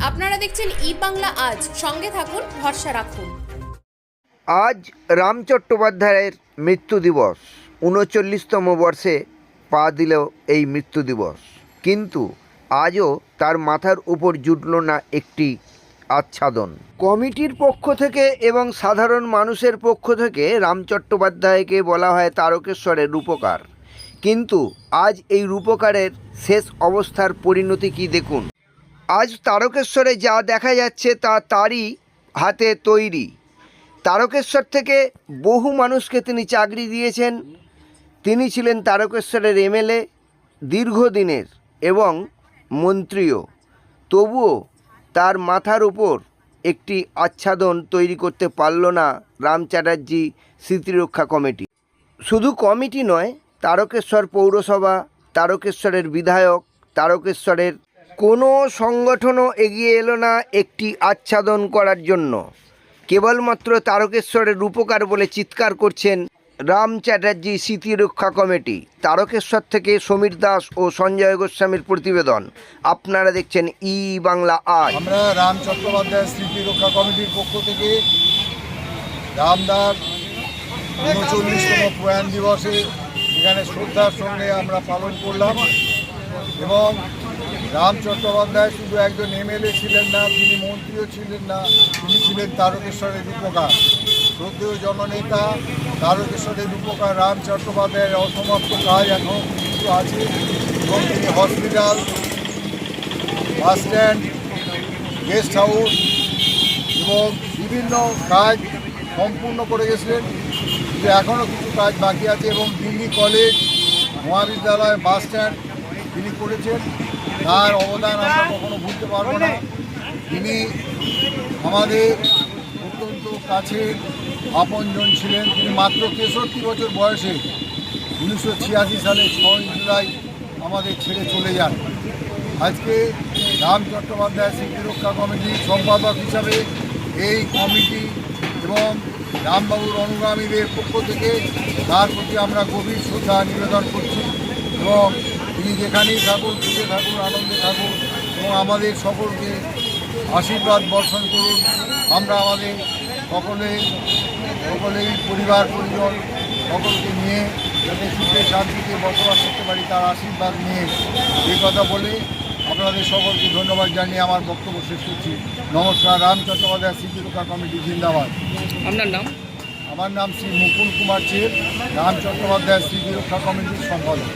আপনারা দেখছেন ই বাংলা আজ। সঙ্গে থাকুন, ভরসা রাখুন। আজ রাম চট্টোপাধ্যায়ের মৃত্যু দিবস। উনচল্লিশতম বর্ষে পা দিল এই মৃত্যু দিবস। কিন্তু আজও তার মাথার উপর জুটল না একটি আচ্ছাদন। কমিটির পক্ষ থেকে এবং সাধারণ মানুষের পক্ষ থেকে রাম চট্টোপাধ্যায়কে বলা হয় তারকেশ্বরের রূপকার। কিন্তু আজ এই রূপকারের শেষ অবস্থার পরিণতি কি দেখুন? আজ তারকেশ্বরে যা দেখা যাচ্ছে তা তারই হাতে তৈরি। তারকেশ্বর থেকে বহু মানুষকে তিনি চাকরি দিয়েছেন। তিনি ছিলেন তারকেশ্বরের এমএলএ, দীর্ঘদিনের, এবং মন্ত্রীও। তবুও তার মাথার উপর একটি আচ্ছাদন তৈরি করতে পারল না রাম চ্যাটার্জি স্মৃতিরক্ষা কমিটি। শুধু কমিটি নয়, তারকেশ্বর পৌরসভা, তারকেশ্বরের বিধায়ক, তারকেশ্বরের কোনো সংগঠনও এগিয়ে এলো না একটি আচ্ছাদন করার জন্য। কেবলমাত্র তারকেশ্বরের রূপকার বলে চিৎকার করছেন রাম চ্যাটার্জি স্মৃতিরক্ষা কমিটি। তারকেশ্বর থেকে সমীর দাস ও সঞ্জয় গোস্বামীর প্রতিবেদন। আপনারা দেখছেন ই বাংলা আজ। আমরা রাম চট্টোপাধ্যায় স্মৃতিরক্ষা কমিটির পক্ষ থেকে রামদার উনচল্লিশতম প্রয়াণ দিবসে এখানে শ্রদ্ধার সঙ্গে আমরা পালন করলাম এবং রাম চট্টোপাধ্যায় শুধু একজন এমএলএ ছিলেন না, তিনি মন্ত্রীও ছিলেন না, তিনি ছিলেন তারকেশ্বরের রূপকার শ্রদ্ধেয় জননেতা, তারকেশ্বরের রূপকার রাম চট্টোপাধ্যায়ের অসমাপ্ত কাজ এখনও কিছু আছে। এবং তিনি hospital, bus stand, guest house এবং বিভিন্ন কাজ সম্পূর্ণ করে গেছিলেন। কিন্তু এখনও কিছু কাজ বাকি আছে এবং দিল্লি কলেজ, মহাবিদ্যালয়, বাস স্ট্যান্ড তিনি করেছেন, তার অবদান আমরা কখনো ভুলতে পারব না। তিনি আমাদের অত্যন্ত কাছে আপনজন ছিলেন। তিনি মাত্র তেষট্টি বছর বয়সে উনিশশো ছিয়াশি সালে ছয় জুলাই আমাদের ছেড়ে চলে যান। আজকে রাম চট্টোপাধ্যায় স্মৃতিরক্ষা কমিটির সম্পাদক হিসাবে এই কমিটি এবং রামবাবুর অনুগামীদের পক্ষ থেকে তার প্রতি আমরা গভীর শ্রদ্ধা নিবেদন করছি। এবং তিনি যেখানেই থাকুন, সুখে থাকুন, আনন্দে থাকুন এবং আমাদের সকলকে আশীর্বাদ বর্ষণ করুন। আমরা আমাদের সকলে, সকলেই পরিবার, পরিজন সকলকে নিয়ে যাতে সুখে, শান্তিতে বসবাস করতে পারি, তার আশীর্বাদ নিয়ে এই কথা বলে আপনাদের সকলকে ধন্যবাদ জানিয়ে আমার বক্তব্য শেষ করছি। নমস্কার, রাম চট্টোপাধ্যায় স্মৃতিরক্ষা কমিটি, জিন্দাবাদ। আপনার নাম? আমার নাম শ্রী মুকুল কুমার চের রাম চট্টোপাধ্যায় শ্রী বিরক্ষা কমিটির সম্পাদক।